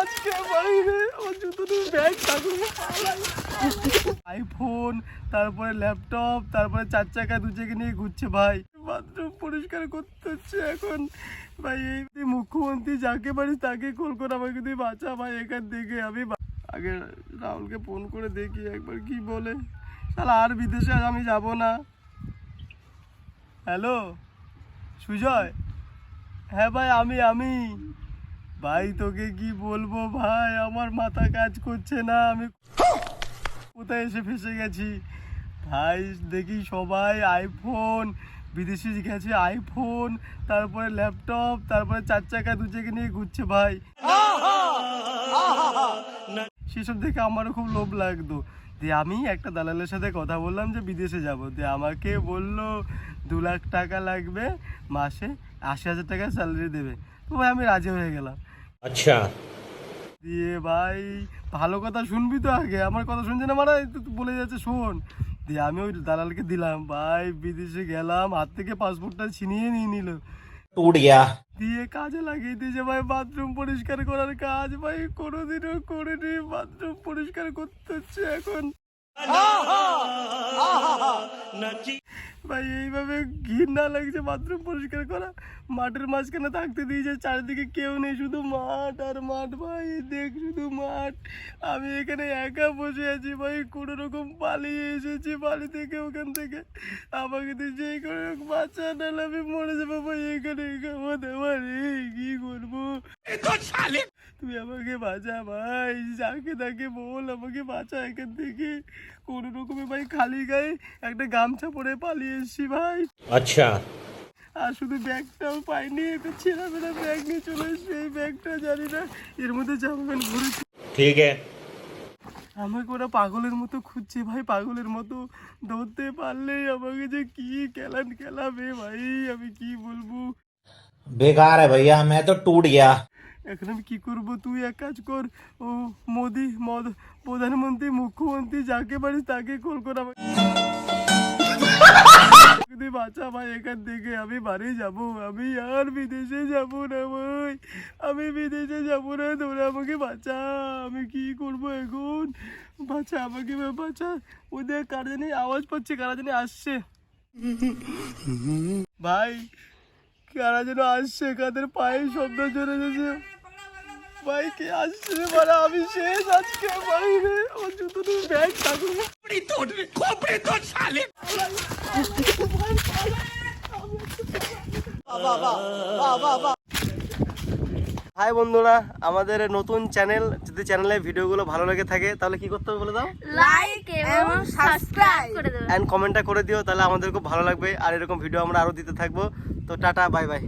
আজকে বাইরে আমার জুতো ব্যাগ থাকবে আইফোন তারপরে ল্যাপটপ তারপরে চার চাকা, দু চাকা নিয়ে ঘুরছে ভাই। বাথরুম পরিষ্কার করতে হচ্ছে এখন। ভাই, এই মুখ্যমন্ত্রী যাকে পারিস তাকে কল করে আমাকে তুই বাঁচা ভাই এখান থেকে। আমি আগে রাহুলকে ফোন করে দেখি, একবার কি বলে। তাহলে আর বিদেশে আমি যাব না। হ্যালো সুজয়? হ্যাঁ ভাই, আমি আমি। ভাই, তোকে কি বলব ভাই? আমার মাথা কাজ করছে না, আমি কোথায় এসে ফেসে গেছি? ভাই, দেখি সবাই আইফোন বিদেশি গেছে আইফোন তারপরে ল্যাপটপ তারপরে চার চাকা, দু চাকা নিয়ে ঘুরছে ভাই। সেসব দেখে আমারও খুব লোভ লাগতো। দিয়ে আমি একটা দালালের সাথে কথা বললাম যে বিদেশে যাব। দিয়ে আমাকে বলল, দু লাখ টাকা লাগবে মাসে, আশি হাজার টাকা স্যালারি দেবে। তো ভাই, আমি রাজি হয়ে গেলাম। আচ্ছা। দিয়ে ভাই ভালো কথা শুনবি তো আগে। আমার কথা শুনছে না মারা বলে যাচ্ছে শোন। দিয়ে আমি ওই দালালকে দিলাম। ভাই বিদেশে গেলাম হাত থেকে পাসপোর্টটা ছিনিয়ে নিয়ে নিল। দিয়ে কাজে লাগিয়ে দিয়েছে ভাই বাথরুম পরিষ্কার করার কাজ। ভাই কোনোদিনও করিনি বাথরুম পরিষ্কার করতে হচ্ছে এখন। ভাই, এইভাবে ঘৃণা লাগছে বাথরুম পরিষ্কার করা। মাঠের মাঝখানে থাকতে দিয়েছে চারিদিকে কেউ নেই, শুধু মাঠ আর মাঠ ভাই, দেখ শুধু মাঠ। আমি এখানে একা বসে আছি ভাই, কোনো রকম পালিয়ে এসেছি বাড়ি থেকে ওখান থেকে। আমাকে তো করে হোক বাচ্চা নাহলে আমি মরে যাব ভাই, এখানে দাওয়া রে কি করব? তুই আমাকে বাঁচা ভাই যাকে তাকে বল আমাকে বাঁচা এখান থেকে কোনো রকমে ভাই খালি গায়ে একটা গামছা পরে পালিয়ে এসেছি ভাই अच्छा আর শুধু ব্যাগটাও পাইনি একটা ছেঁড়া বেড়া ব্যাগ নিয়ে চলে এসেছি এই ব্যাগটা জানি না এর মধ্যে জামা প্যান্ট ভরেছি ठीक है আমাকে ওরা পাগলের মতো খুঁজছে ভাই পাগলের মতো ধরতে পারলেই আমাকে যে কি খেলান খেলাবে ভাই আমি কি বলবো बेकार है भैया मैं तो टूट गया এখন আমি কি করব? তুই এক কাজ কর। ও, মোদি, মদ, প্রধানমন্ত্রী, মুখ্যমন্ত্রী, যাকে পারিস তাকে কল কর আমাকে। তুই বাঁচা ভাই, এখান থেকে আমি বাড়ি যাব। আমি আর বিদেশে যাব না ভাই। আমি বিদেশে যাব না, তোরা আমাকে বাঁচা। আমি কি করব এখন? বাঁচা আমাকে, বাঁচা। ওদের কার জানি আওয়াজ পাচ্ছে, কারা জানি আসছে। ভাই, কারা যেন আসছে, কাদের পায়ে শব্দ চলে যাচ্ছে ভাই কে আসছে বাড়া আমি শেষ আজকে বাইরে। আমার জুতো নিয়ে ব্যাগ থাকবে হাই বন্ধুরা আমাদের নতুন চ্যানেল যদি চ্যানেলে ভিডিওগুলো ভালো লেগে থাকে তাহলে কি করতে হবে বলে দাও? লাইক এবং সাবস্ক্রাইব করে দেবেন অ্যান্ড কমেন্টটা করে দিও তাহলে আমাদের খুব ভালো লাগবে। আর এরকম ভিডিও আমরা আরও দিতে থাকব। তো টাটা বাই বাই